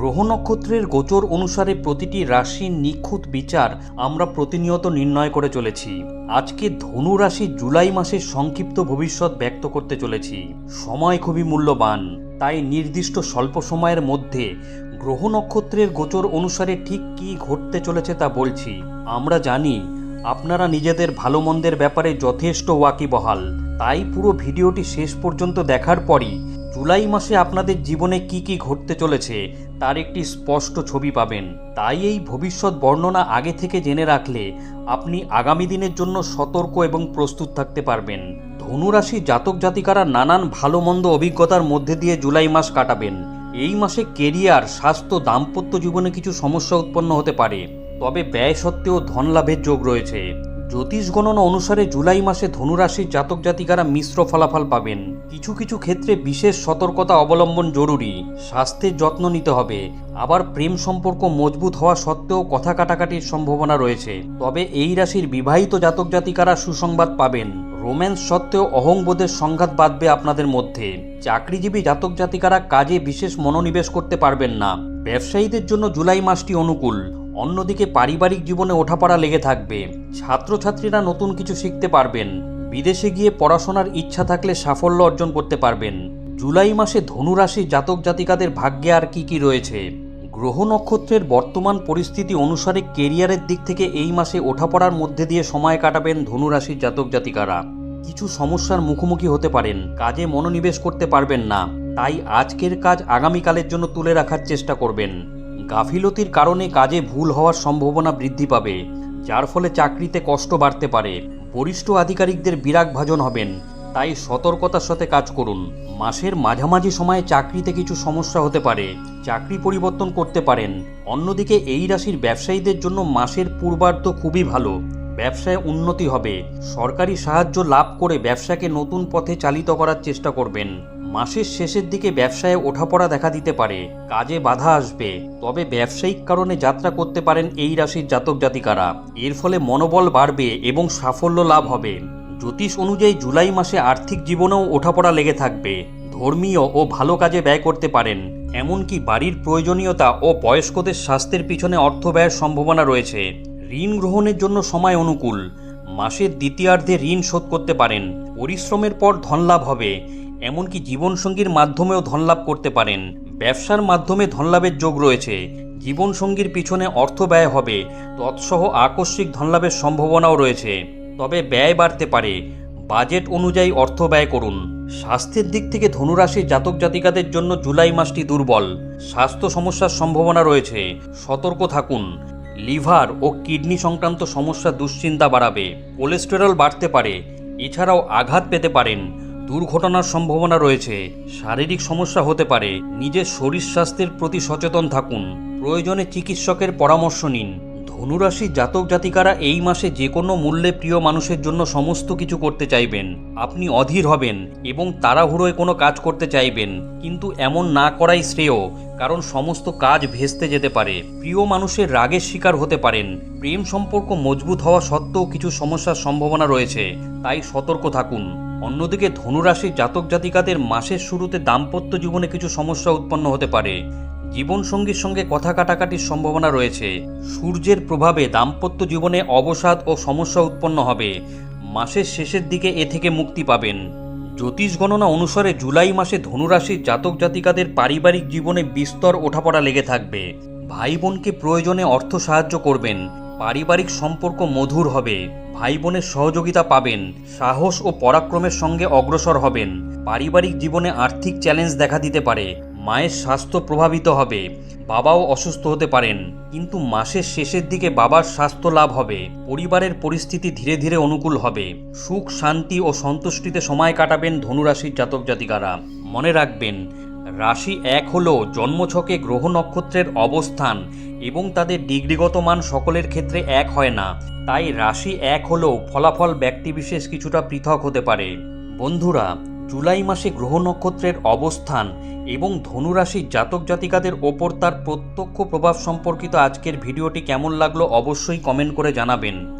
গ্রহ নক্ষত্রের গোচর অনুসারে প্রতিটি রাশির নিখুঁত বিচার আমরা প্রতিনিয়ত নির্ণয় করে চলেছি। আজকে ধনু রাশি জুলাই মাসের সংক্ষিপ্ত ভবিষ্যৎ ব্যক্ত করতে চলেছি। সময় খুবই মূল্যবান, তাই নির্দিষ্ট স্বল্প সময়ের মধ্যে গ্রহ নক্ষত্রের গোচর অনুসারে ঠিক কী ঘটতে চলেছে তা বলছি। আমরা জানি, আপনারা নিজেদের ভালো মন্দের ব্যাপারে যথেষ্ট ওয়াকিবহাল। তাই পুরো ভিডিওটি শেষ পর্যন্ত দেখার পরই জুলাই মাসে আপনাদের জীবনে কি কি ঘটতে চলেছে, তার একটি স্পষ্ট ছবি পাবেন। তাই এই ভবিষ্যৎ বর্ণনা আগে থেকে জেনে রাখলে আপনি আগামী দিনের জন্য সতর্ক এবং প্রস্তুত থাকতে পারবেন। ধনুরাশি জাতক জাতিকারা নানান ভালো মন্দ অভিজ্ঞতার মধ্যে দিয়ে জুলাই মাস কাটাবেন। এই মাসে কেরিয়ার, স্বাস্থ্য, দাম্পত্য জীবনে কিছু সমস্যা উৎপন্ন হতে পারে। তবে ব্যয় সত্ত্বেও ধন লাভের যোগ রয়েছে। জ্যোতিষ গণনা অনুসারে জুলাই মাসে ধনুরাশির জাতক জাতিকারা মিশ্র ফলাফল পাবেন। কিছু কিছু ক্ষেত্রে বিশেষ সতর্কতা অবলম্বন জরুরি। স্বাস্থ্যের যত্ন নিতে হবে। আবার প্রেম সম্পর্ক মজবুত হওয়া সত্ত্বেও কথা কাটাকাটির সম্ভাবনা রয়েছে। তবে এই রাশির বিবাহিত জাতক জাতিকারা সুসংবাদ পাবেন। রোম্যান্স সত্ত্বেও অহংবোধের সংঘাত বাঁধবে আপনাদের মধ্যে। চাকরিজীবী জাতক জাতিকারা কাজে বিশেষ মনোনিবেশ করতে পারবেন না। ব্যবসায়ীদের জন্য জুলাই মাসটি অনুকূল। অন্যদিকে পারিবারিক জীবনে ওঠাপড়া লেগে থাকবে। ছাত্রছাত্রীরা নতুন কিছু শিখতে পারবেন। বিদেশে গিয়ে পড়াশোনার ইচ্ছা থাকলে সাফল্য অর্জন করতে পারবেন। জুলাই মাসে ধনুরাশি জাতক জাতিকাদের ভাগ্যে আর কি কি রয়েছে? গ্রহ নক্ষত্রের বর্তমান পরিস্থিতি অনুসারে কেরিয়ারের দিক থেকে এই মাসে ওঠাপড়ার মধ্যে দিয়ে সময় কাটাবেন ধনুরাশির জাতক জাতিকারা। কিছু সমস্যার মুখোমুখি হতে পারেন, কাজে মনোনিবেশ করতে পারবেন না। তাই আজকের কাজ আগামীকালের জন্য তুলে রাখার চেষ্টা করবেন। গাফিলতির কারণে কাজে ভুল হওয়ার সম্ভাবনা বৃদ্ধি পাবে, যার ফলে চাকরিতে কষ্ট বাড়তে পারে। বরিষ্ঠ আধিকারিকদের বিরাগ ভাজন হবেন, তাই সতর্কতার সাথে কাজ করুন। মাসের মাঝামাঝি সময়ে চাকরিতে কিছু সমস্যা হতে পারে, চাকরি পরিবর্তন করতে পারেন। অন্যদিকে এই রাশির ব্যবসায়ীদের জন্য মাসের পূর্বার্ধ খুবই ভালো। ব্যবসায় উন্নতি হবে। সরকারি সাহায্য লাভ করে ব্যবসাকে নতুন পথে চালিত করার চেষ্টা করবেন। মাসের শেষের দিকে ব্যবসায় ওঠাপড়া দেখা দিতে পারে, কাজে বাধা আসবে। তবে ব্যবসায়িক কারণে যাত্রা করতে পারেন এই রাশির জাতক জাতিকারা। এর ফলে মনোবল বাড়বে এবং সাফল্য লাভ হবে। জ্যোতিষ অনুযায়ী জুলাই মাসে আর্থিক জীবনেও ওঠাপড়া লেগে থাকবে। ধর্মীয় ও ভালো কাজে ব্যয় করতে পারেন। এমনকি বাড়ির প্রয়োজনীয়তা ও বয়স্কদের স্বাস্থ্যের পিছনে অর্থ ব্যয়ের সম্ভাবনা রয়েছে। ঋণ গ্রহণের জন্য সময় অনুকূল। মাসের দ্বিতীয়ার্ধে ঋণ শোধ করতে পারেন। পরিশ্রমের পর ধনলাভ হবে। এমনকি জীবনসঙ্গীর মাধ্যমেও ধনলাভ করতে পারেন। ব্যবসার মাধ্যমে ধনলাভের যোগ রয়েছে। জীবনসঙ্গীর পিছনে অর্থ ব্যয় হবে, তৎসহ আকস্মিক ধনলাভের সম্ভাবনাও রয়েছে। তবে ব্যয় বাড়তে পারে। বাজেট অনুযায়ী অর্থ ব্যয় করুন। স্বাস্থ্যের দিক থেকে ধনুরাশির জাতক জাতিকাদের জন্য জুলাই মাসটি দুর্বল। স্বাস্থ্য সমস্যার সম্ভাবনা রয়েছে। সতর্ক থাকুন। লিভার ও কিডনি সংক্রান্ত সমস্যা দুশ্চিন্তা বাড়াবে। কোলেস্টেরল বাড়তে পারে। এছাড়াও আঘাত পেতে পারেন। দুর্ঘটনার সম্ভাবনা রয়েছে। শারীরিক সমস্যা হতে পারে। নিজের শরীর স্বাস্থ্যের প্রতি সচেতন থাকুন। প্রয়োজনে চিকিৎসকের পরামর্শ নিন। ধনুরাশি জাতক জাতিকারা এই মাসে যে কোনো মূল্যে প্রিয় মানুষের জন্য সমস্ত কিছু করতে চাইবেন। আপনি অধীর হবেন এবং তাড়াহুড়োয় কোনো কাজ করতে চাইবেন। কিন্তু এমন না করাই শ্রেয়, কারণ সমস্ত কাজ ভেস্তে যেতে পারে। প্রিয় মানুষের রাগের শিকার হতে পারেন। প্রেম সম্পর্ক মজবুত হওয়া সত্ত্বেও কিছু সমস্যার সম্ভাবনা রয়েছে। তাই সতর্ক থাকুন। অন্যদিকে ধনুরাশির জাতক জাতিকাদের মাসের শুরুতে দাম্পত্য জীবনে কিছু সমস্যা উৎপন্ন হতে পারে। জীবনসঙ্গীর সঙ্গে কথা কাটাকাটির সম্ভাবনা রয়েছে। সূর্যের প্রভাবে দাম্পত্য জীবনে অবসাদ ও সমস্যা উৎপন্ন হবে। মাসের শেষের দিকে এ থেকে মুক্তি পাবেন। জ্যোতিষ গণনা অনুসারে জুলাই মাসে ধনুরাশির জাতক জাতিকাদের পারিবারিক জীবনে বিস্তর ওঠাপড়া লেগে থাকবে। ভাই বোনকে প্রয়োজনে অর্থ সাহায্য করবেন। পারিবারিক সম্পর্ক মধুর হবে ভাই বোনের সহযোগিতা পাবেন, সাহস ও পরাক্রমের সঙ্গে অগ্রসর হবেন, পারিবারিক জীবনে আর্থিক চ্যালেঞ্জ দেখা দিতে পারে, মায়ের স্বাস্থ্য প্রভাবিত হবে, বাবাও অসুস্থ হতে পারেন, কিন্তু মাসের শেষের দিকে বাবার স্বাস্থ্য লাভ হবে, পরিবারের পরিস্থিতি ধীরে ধীরে অনুকূল হবে, সুখ, শান্তি ও সন্তুষ্টিতে সময় কাটাবেন ধনুরাশির জাতক জাতিকারা। মনে রাখবেন রাশি এক হল জন্মছকে গ্রহ নক্ষত্রের অবস্থান এবং তাদের ডিগ্রিগত মান সকলের ক্ষেত্রে এক হয় না। তাই রাশি এক হলেও ফলাফল ব্যক্তিবিশেষ কিছুটা পৃথক হতে পারে। বন্ধুরা, জুলাই মাসে গ্রহ নক্ষত্রের অবস্থান এবং ধনুরাশির জাতক জাতিকাদের ওপর তার প্রত্যক্ষ প্রভাব সম্পর্কিত আজকের ভিডিওটি কেমন লাগল অবশ্যই কমেন্ট করে জানাবেন।